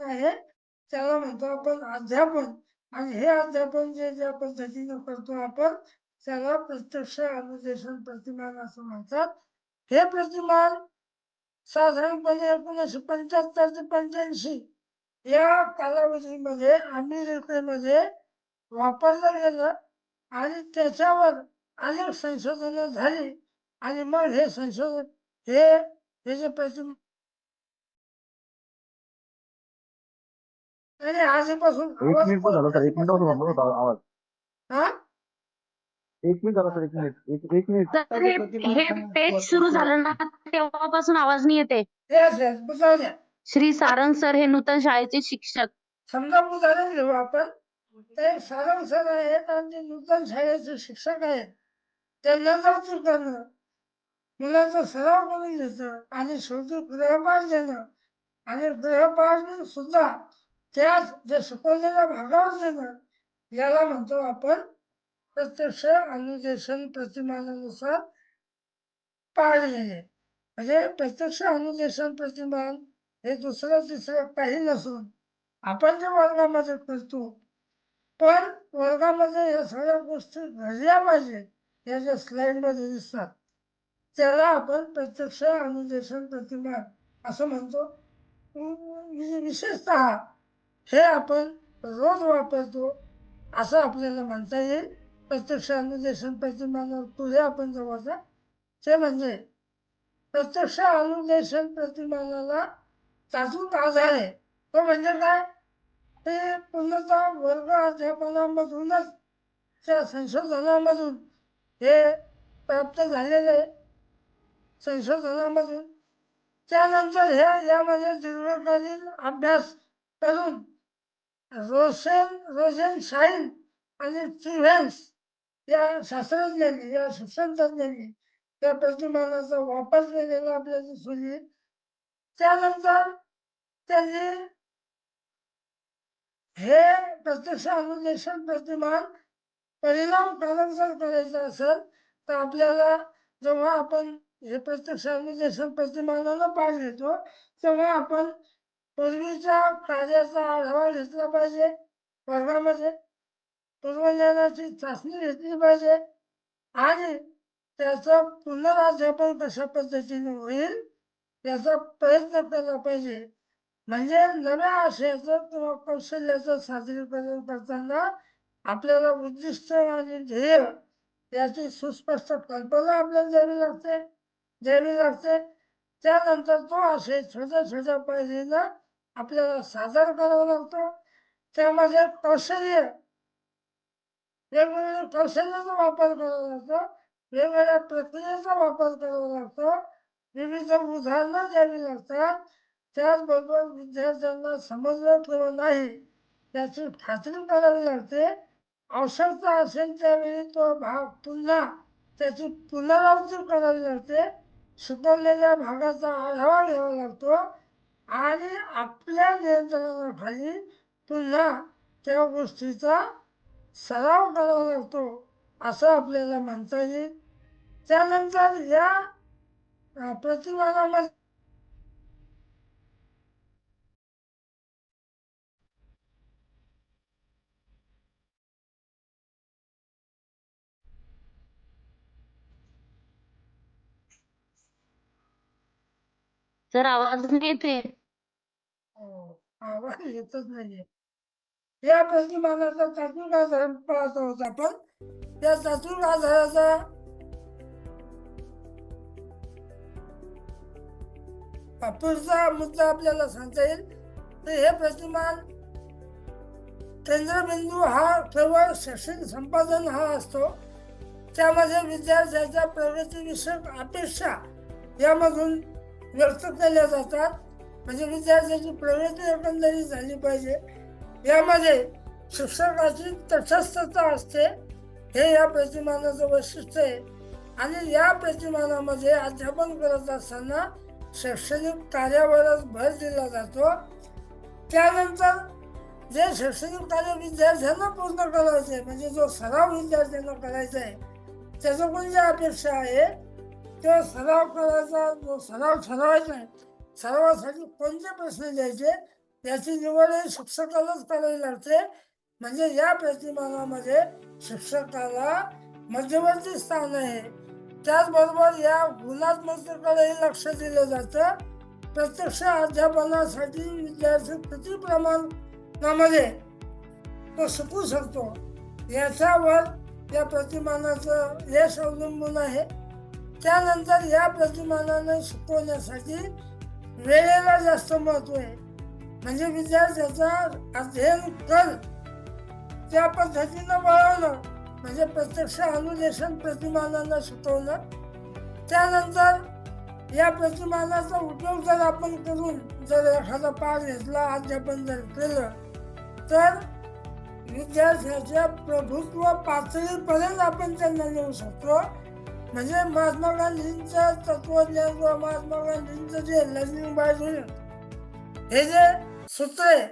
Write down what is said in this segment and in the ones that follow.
आहे त्याला म्हणतो आपण अध्यापन. आणि हे अध्यापन जे ज्या पद्धतीनं करतो आपण त्याला प्रत्यक्ष अनुदेशन प्रतिमान असं म्हणतात. हे प्रतिमान साधारणपणे एकोणीसशे पंच्याहत्तर ते पंच्याऐंशी या कालावधीमध्ये अमेरिकेमध्ये वापरलं गेलं आणि त्याच्यावर अनेक संशोधनं झाली. आणि मग हे संशोधन हे हे जे आधीपासून एक आवाज मिनिट पण झाला सर एक थांबलो होता आवाज. हा? एक मिनिट झाला सर एक मिनिट एक एक मिनिट. हे हे पेज सुरू झालं ना तेव्हापासून आवाज नाही येते येस येस बुजावू द्या. श्री सारंग सर हे नूतन शाळेचे शिक्षक. समजा उदाहरण घेऊ आपण ते सारंग सर आहेत आणि ते नूतन शाळेचे शिक्षक आहेत. त्यांना नोकरी करणं मुलांचा सराव करून घेतं आणि शेवटी गृहपाठ देणं. आणि गृहपाठ सुद्धा त्याच जे सुकवलेल्या भागावर देणं याला म्हणतो आपण प्रत्यक्ष अनुदेशन प्रतिमानानुसार पाळलेले म्हणजे प्रत्यक्ष अनुदेशन प्रतिमान हे दुसरं तिसरं काही नसून आपण जे वर्गामध्ये करतो पण वर्गामध्ये या सगळ्या गोष्टी घडल्या पाहिजेत या ज्या स्लाईडमध्ये दिसतात. त्याला आपण प्रत्यक्ष अनुदेशन प्रतिमान असं म्हणतो. विशेषतः हे आपण रोज वापरतो असं आपल्याला म्हणता येईल. प्रत्यक्ष अनुदेशन प्रतिमानावर पुढे आपण जवळचा ते म्हणजे प्रत्यक्ष अनुदेशन प्रतिमानाला त्यातून आधार आहे. तो म्हणजे काय? ते पूर्णतः वर्ग अध्यापनामधूनच त्या संशोधनामधून हे प्राप्त झालेले संशोधनामधून. त्यानंतर हे यामध्ये दीर्घकालीन अभ्यास करून रोशन रोशन शाईन आणि स्टिव्हन्स या शास्त्रज्ञांनी या शिक्षणतज्ञांनी त्या प्रतिमानाचा वापर केलेला आपल्याला दिसून येईल त्यानंतर त्यांनी हे प्रत्यक्ष अनुदेशन प्रतिमान परिणामकारक जर करायचं असेल तर आपल्याला जेव्हा आपण हे प्रत्यक्ष अनुदेशन प्रतिमानाला पाठ घेतो तेव्हा आपण पूर्वीच्या कार्याचा आढावा घेतला पाहिजे. वर्गामध्ये पूर्वज्ञानाची चाचणी घेतली पाहिजे. आणि त्याचं पुनराध्यापन कशा पद्धतीने होईल याचा प्रयत्न केला पाहिजे. म्हणजे नव्या आशयाचं किंवा कौशल्याचं सादरीकरण करताना आपल्याला उद्दिष्ट आणि ध्येय याची सुस्पष्ट कल्पना आपल्याला द्यावी लागते द्यावी लागते. त्यानंतर तो आशय छोट्या छोट्या पायरीनं आपल्याला सादर करावा लागतो. त्यामध्ये कौशल्य वेगवेगळ्या कौशल्याचा वापर करावा लागतो. वेगवेगळ्या प्रक्रियेचा वापर करावा लागतो. विविध उदाहरणं द्यावी लागतात. त्याचबरोबर विद्यार्थ्यांना समजलं किंवा नाही त्याची खात्री करावी लागते. आवश्यकता असेल त्यावेळी तो भाग पुन्हा त्याची पुनरावृत्ती करावी लागते. शिकवलेल्या भागाचा आढावा घ्यावा लागतो. आणि आपल्या नियंत्रणाखाली पुन्हा त्या गोष्टीचा सराव करावा लागतो असं आपल्याला म्हणता येईल. त्यानंतर या अं, सर आवाज नाही येते हो, आवाज येतच नाहीये. या प्रतिमानाचा तात्विक आधार पाहत आहोत आपण. त्या तात्विक आधाराचा हा पुढचा मुद्दा आपल्याला सांगता येईल. तर हे प्रतिमान केंद्रबिंदू हा केवळ शैक्षणिक संपादन हा असतो. त्यामध्ये विद्यार्थ्याच्या प्रगतीविषयक अपेक्षा यामधून व्यक्त केल्या जातात. म्हणजे विद्यार्थ्याची प्रगती एकंदरीत झाली पाहिजे. यामध्ये शिक्षकाची तटस्थता असते. हे या प्रतिमानाचं वैशिष्ट्य आहे. आणि या प्रतिमानामध्ये अध्यापन करत असताना शैक्षणिक कार्यावरच भर दिला जातो. त्यानंतर जे शैक्षणिक कार्य विद्यार्थ्यांना पूर्ण करायचं आहे म्हणजे जो सराव विद्यार्थ्यांना करायचा आहे त्याच्याकडून जी अपेक्षा आहे? तो सराव करायचा जो सराव ठरवायचा सरावासाठी कोणते प्रश्न द्यायचे याची निवड ही शिक्षकालाच करावी लागते. म्हणजे या प्रतिमानामध्ये शिक्षकाला मध्यवर्ती स्थान आहे. त्याचबरोबर या गुणात्मकतेकडेही लक्ष दिलं जातं. प्रत्यक्ष अध्यापनासाठी विद्यार्थी किती प्रमाणामध्ये तो शिकू शकतो? याच्यावर या प्रतिमानाचं यश अवलंबून आहे. त्यानंतर या प्रतिमानाने शिकवण्यासाठी वेळेला जास्त महत्त्व आहे. म्हणजे विद्यार्थ्याचा अध्ययन कर त्या पद्धतीनं वळवणं म्हणजे प्रत्यक्ष अनुदेशन प्रतिमानानं शिकवणं. त्यानंतर या प्रतिमानाचा उपयोग जर आपण करून जर एखादा पाठ घेतला अध्यापन जर केलं तर विद्यार्थ्याच्या प्रभुत्व पातळीपर्यंत आपण त्यांना नेऊ शकतो. म्हणजे महात्मा गांधींच्या तत्वज्ञान किंवा महात्मा गांधींचं जे लर्निंग बाय डुईंग हे जे सूत्र आहे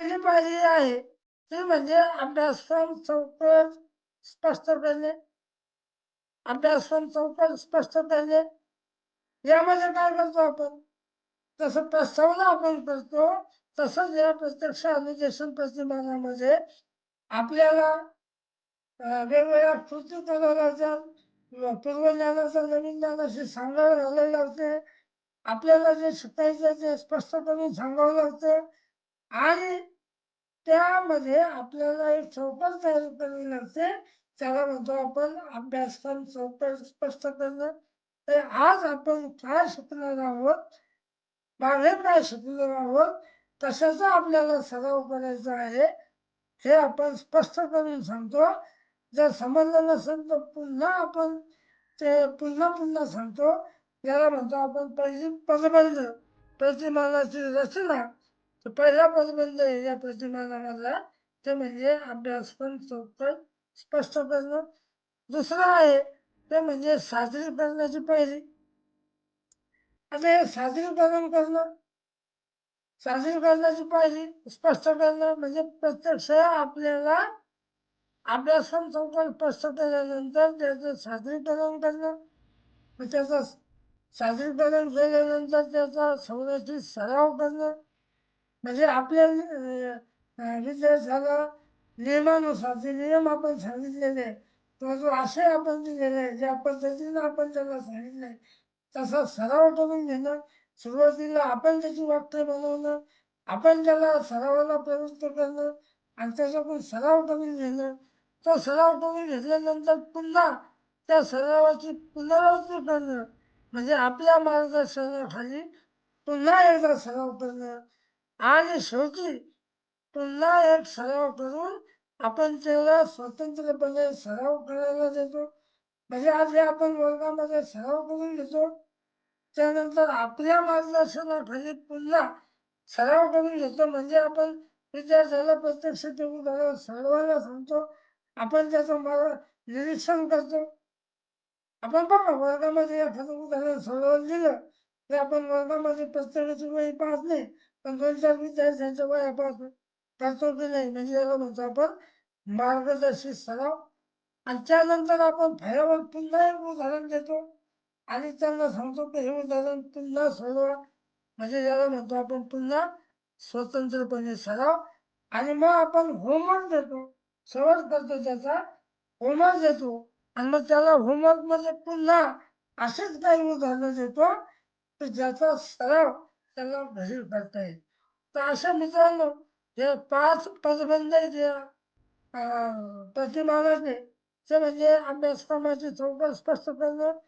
केली पाहिजे आहे. ते म्हणजे अभ्यासक्रम चौकट स्पष्ट करणे अभ्यासक्रम चौकट स्पष्ट करणे यामध्ये काय करतो आपण? जसं प्रस्तावना आपण करतो तसंच या प्रत्यक्ष अनुदेशन प्रतिमानामध्ये आपल्याला वेगवेगळ्या कृती कराव्या लागतात. पूर्वज्ञानाचा नवीन ज्ञानाशी सांगावं घालायला लागते. आपल्याला जे शिकायचं ते स्पष्ट करून सांगावं लागतं. आणि त्यामध्ये आपल्याला एक चौकट तयार करावी लागते. त्याला म्हणतो आपण अभ्यासक्रम चौकट स्पष्ट करणं. तर आज आपण काय शिकणार आहोत? मागे काय शिकणार आहोत? कशाचा आपल्याला सराव करायचा आहे? हे आपण स्पष्ट करून सांगतो. जर समजलं नसेल तर पुन्हा आपण ते पुन्हा पुन्हा सांगतो. याला म्हणतो आपण पहिली पदबंध प्रतिमानाची रचना. पहिला पदबंध या प्रतिमानामधला ते म्हणजे अभ्यासक्रम चौकट स्पष्ट करणं दुसरं आहे ते म्हणजे सादरीकरणाची पहिली। आता हे सादरीकरण करणं सादरीकरणाची पायरी स्पष्ट करणं म्हणजे प्रत्यक्ष आपल्याला अभ्यासक्रम चौकट स्पष्ट केल्यानंतर त्याचं सादरीकरण करणं मग त्याचं सादरीकरण केल्यानंतर त्याचा संरचित सराव करणं म्हणजे आपल्या विद्यार्थ्याला नियमानुसार जे नियम आपण सांगितलेले आहे, किंवा जो आशय आपण दिलेला आहे ज्या पद्धतीनं आपण त्याला सांगितलंय तसा सराव करून घेणं सुरुवातीला आपण त्याची वाक्य बनवणं आपण त्याला सरावाला प्रवृत्त करणं आणि त्याच्याकडून सराव करून घेणं तो सराव करून घेतल्यानंतर पुन्हा त्या सरावाची पुनरावृत्ती करणं म्हणजे आपल्या मार्गदर्शनाखाली पुन्हा एकदा सराव करणं आणि शेवटी पुन्हा एक सराव करून आपण त्याला स्वतंत्रपणे सराव करायला देतो. म्हणजे आज हे आपण वर्गामध्ये सराव करून घेतो. त्यानंतर आपल्या मार्गदर्शनाखाली पुन्हा सराव करून घेतो. म्हणजे आपण विद्यार्थ्याला प्रत्यक्ष ते उदाहरण सोडवायला सांगतो. आपण त्याचं मार्ग निरीक्षण करतो. आपण बघा वर्गामध्ये एखादं उदाहरण सोडवून दिलं. तर आपण वर्गामध्ये प्रत्येकाची वही पाहत नाही. पण दोन विद्यार्थ्यांच्या वयापासून तत्वज्ञान करतो की नाही म्हणजे याला म्हणतो आपण मार्गदर्शित सराव आणि त्यानंतर आपण फळ्यावर पुन्हा एक उदाहरण देतो आणि त्यांना सांगतो की हे उदाहरण पुन्हा सोडवा म्हणजे याला म्हणतो आपण पुन्हा स्वतंत्रपणे सराव आणि मग आपण होमवर्क देतो सवड करतो त्याचा होमवर्क देतो आणि मग त्याला होमवर्कमध्ये पुन्हा असेच काही उदाहरणं देतो की ज्याचा सराव त्याला घरी करता येईल. तर अशा मित्रांनो हे पाच पदबंध आहेत या प्रतिमानाचे ते म्हणजे अभ्यासक्रमाची चौकट स्पष्ट करणं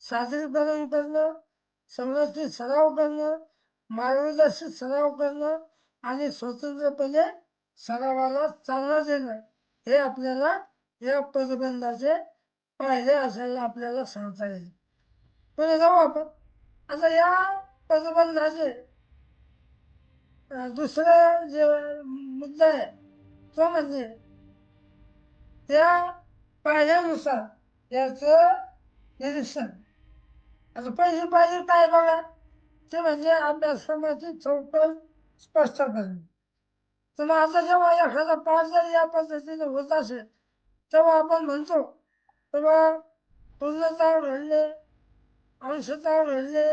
सादरीकरण करणं संरचित सराव करणं मार्गदर्शित सराव करणं आणि स्वतंत्रपणे सरावाला चालना देणं हे आपल्याला या प्रतिबंधाचे फायदे असायला आपल्याला सांगता येईल. पुढे जाऊ आपण. आता या पदबंधाचे राहते दुसरा जे मुद्दा आहे तो म्हणजे त्या पायऱ्यानुसार याचं निरीक्षण. आता पहिली पाहिजे काय बघा. ते म्हणजे अभ्यासक्रमाची चौकट स्पष्ट करणे तर मग आता जेव्हा एखादा पाठ जर या पद्धतीने होत असेल तेव्हा आपण म्हणतो तेव्हा पूर्णता घडले अंशता घडले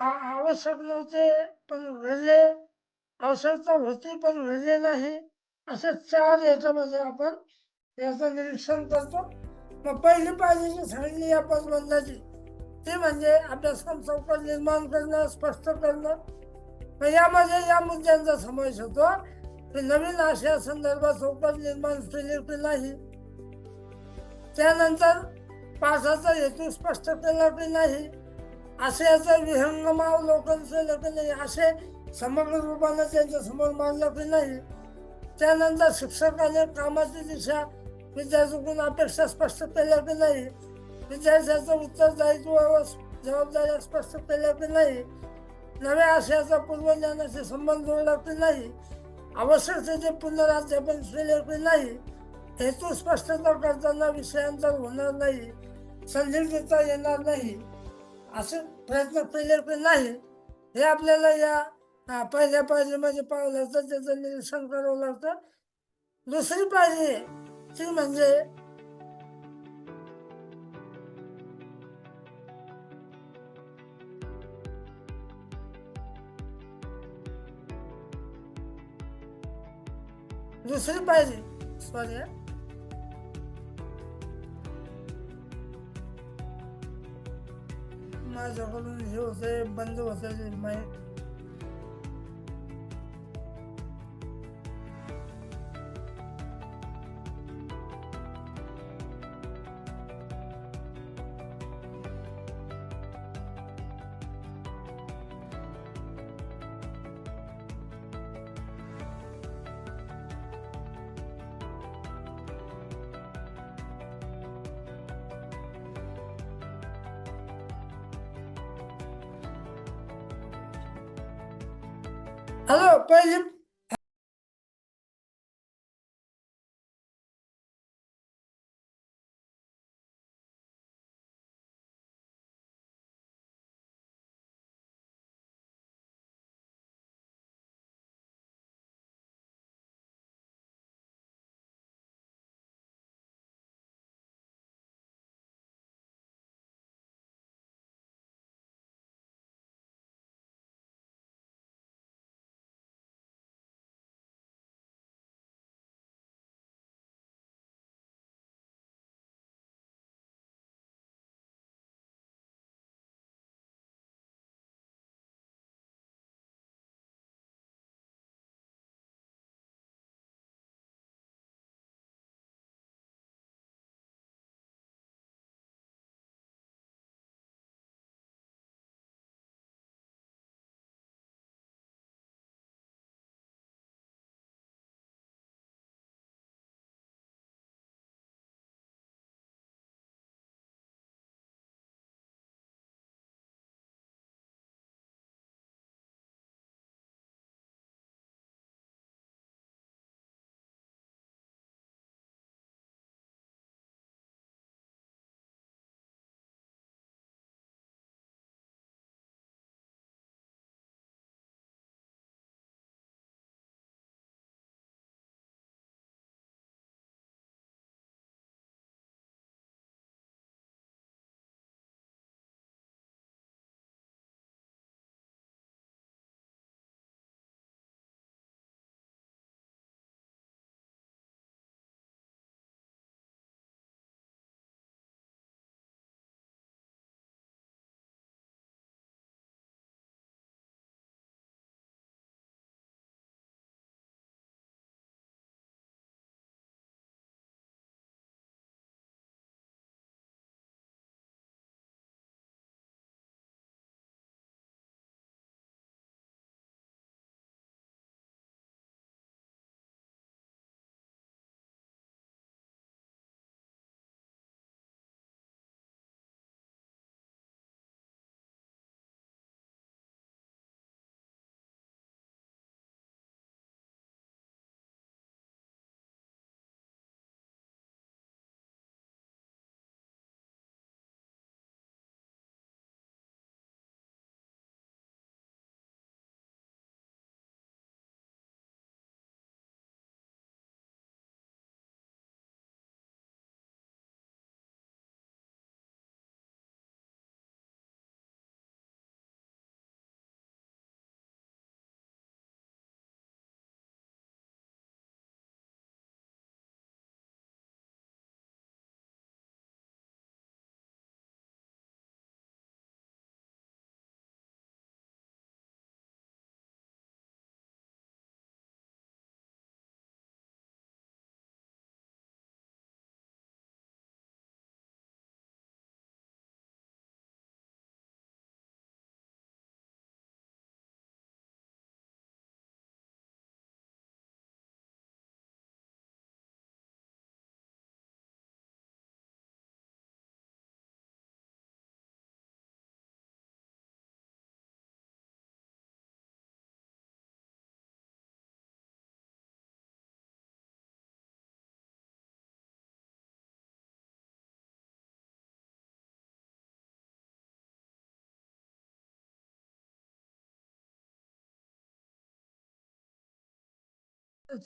आवश्यक नव्हते पण घडले. आवश्यकता होती पण घडले नाही. असे चार याच्यामध्ये आपण याचं निरीक्षण करतो. मग पहिली पाहिजे जी सांगितली या पदबंधाची ती म्हणजे अभ्यासक्रम चौकट निर्माण करणं स्पष्ट करणं. मग यामध्ये या मुद्द्यांचा समावेश होतो की नवीन आशया संदर्भात चौकट निर्माण केली की नाही. त्यानंतर पासाचा हेतू स्पष्ट केला की नाही. असे असं विहंगमाव लोकांचं लग्न नाही असे समग्र रूपानं त्यांच्यासमोर मांडलं की नाही त्यानंतर शिक्षकाने कामाची दिशा विद्यार्थ्याकडून अपेक्षा स्पष्ट केल्या की नाही विद्यार्थ्याचं उत्तरदायित्व जबाबदाऱ्या स्पष्ट केल्या की नाही नव्या आशयाचा पूर्वज्ञानाशी संबंध जोडला की नाही आवश्यक त्याचे पुनराध्यापन केले की नाही हेतू स्पष्टता करताना विषयांतर होणार नाही संधी देता येणार नाही. असं प्रयत्न केले नाही. हे आपल्याला या पहिल्या पायरीमध्ये म्हणजे पाहावं लागतं त्याचं निरीक्षण करावं लागतं. दुसरी पायरी ती म्हणजे दुसरी पायरी सॉरी माझ्याकडून हे होतं बंद होतं माहीत हॅलो पहिली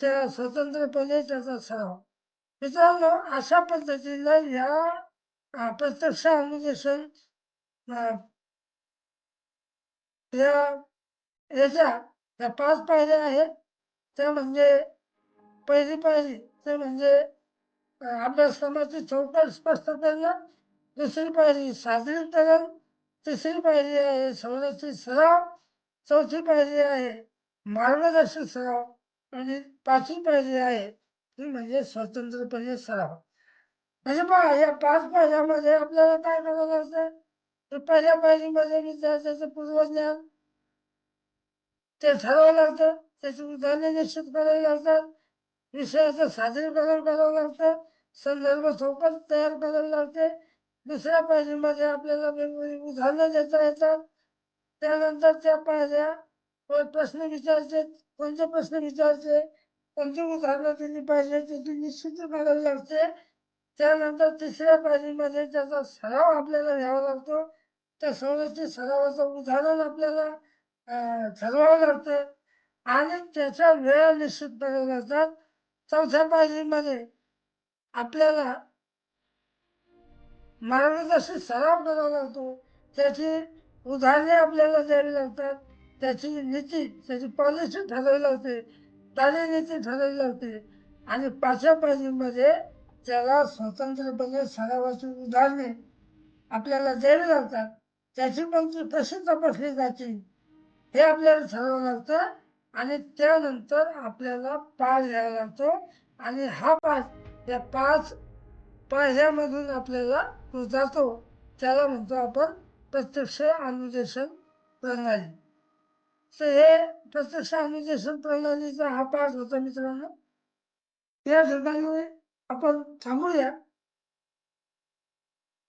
त्या स्वतंत्रपणे त्याचा सराव मित्रांनो अशा पद्धतीनं ह्या प्रत्यक्ष अनुदेशन या याच्या या पाच पायऱ्या आहेत त्या म्हणजे पहिली पायरी ते म्हणजे अभ्यासक्रमाची चौकट स्पष्ट करणं दुसरी पायरी सादरीकरण. तिसरी पायरी आहे संरक्षित सराव. चौथी पायरी आहे मार्गदर्शक सराव. आणि पाचवी पायरी आहे. ती म्हणजे स्वतंत्रपणे म्हणजे सराव. म्हणजे पहा या पाच पायऱ्यामध्ये आपल्याला काय करायचं लागतं तर पहिल्या पायरीमध्ये विद्यार्थ्याचं पूर्वज्ञान. ते ठरवावं लागतं. त्याची उदाहरणे निश्चित करावी लागतात. विषयाचं सादरीकरण करावं लागतं. संदर्भ चौकट तयार करावी लागते. दुसऱ्या पायरीमध्ये आपल्याला वेगवेगळी उदाहरणं देता येतात. त्यानंतर त्या पायऱ्या प्रश्न विचारते कोणते प्रश्न विचारते कोणती उदाहरणं दिली पाहिजे त्याची निश्चित करावी लागते. त्यानंतर तिसऱ्या पायरीमध्ये त्याचा सराव आपल्याला घ्यावा लागतो. त्या सवलती सरावाचं उदाहरण आपल्याला ठरवावं लागतं. आणि त्याच्या वेळा निश्चित कराव्या लागतात. चौथ्या पायरीमध्ये आपल्याला मार्गदर्शक सराव करावा लागतो. त्याची उदाहरणे आपल्याला द्यावी लागतात. त्याची नीती त्याची पॉलिसी ठरवलं होती कार्यनीती ठरवलं होती. आणि पाचव्या त्याला स्वतंत्रपणे सरावाची उदाहरणे आपल्याला द्यावी लागतात. त्याची पंक्ती कशी तपासली जाते हे आपल्याला ठरवावं लागतं आणि त्यानंतर आपल्याला पास घ्यावा लागतो. आणि हा पास या पाच पायऱ्यामधून आपल्याला तो जातो त्याला म्हणतो आपण प्रत्यक्ष अनुदेशन प्रणाली. तर हे प्रत्यक्ष अनुदेशन प्रणालीचा हा पाठ होता मित्रांनो. या ठिकाणी आपण थांबूया.